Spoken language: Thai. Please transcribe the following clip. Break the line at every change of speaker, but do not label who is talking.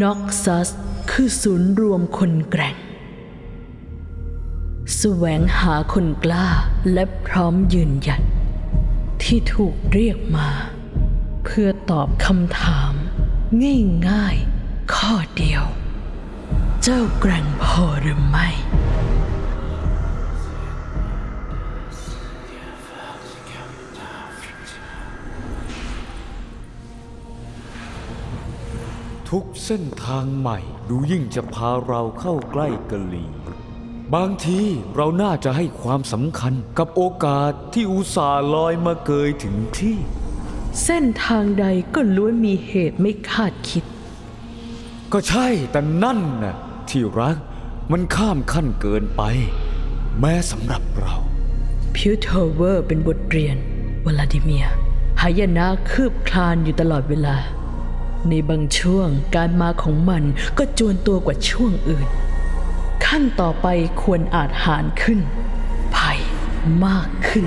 น็อกซัสคือศูนย์รวมคนแกร่ง แสวงหาคนกล้าและพร้อมยืนหยัด ที่ถูกเรียกมา เพื่อตอบคำถาม ง่ายๆ ข้อเดียว เจ้าแกร่งพอหรือไม่
ทุกเส้นทางใหม่ดูยิ่งจะพาเราเข้าใกล้กะลี บางทีเราน่าจะให้ความสำคัญกับโอกาสที่อุตส่าห์ลอยมาเกยถึงที่
เส้นทางใดก็ล้วนมีเหตุไม่คาดคิด
ก็ใช่แต่นั่นน่ะที่รักมันข้ามขั้นเกินไป แม้สำหรับเรา
พิวเทอร์เวอร์เป็นบทเรียนวลาดิเมียร์หายนะคืบคลานอยู่ตลอดเวลา ในบางช่วงการมาของมันก็จวนตัวกว่าช่วงอื่น ขั้นต่อไปควรอาจหารขึ้น ภัยมากขึ้น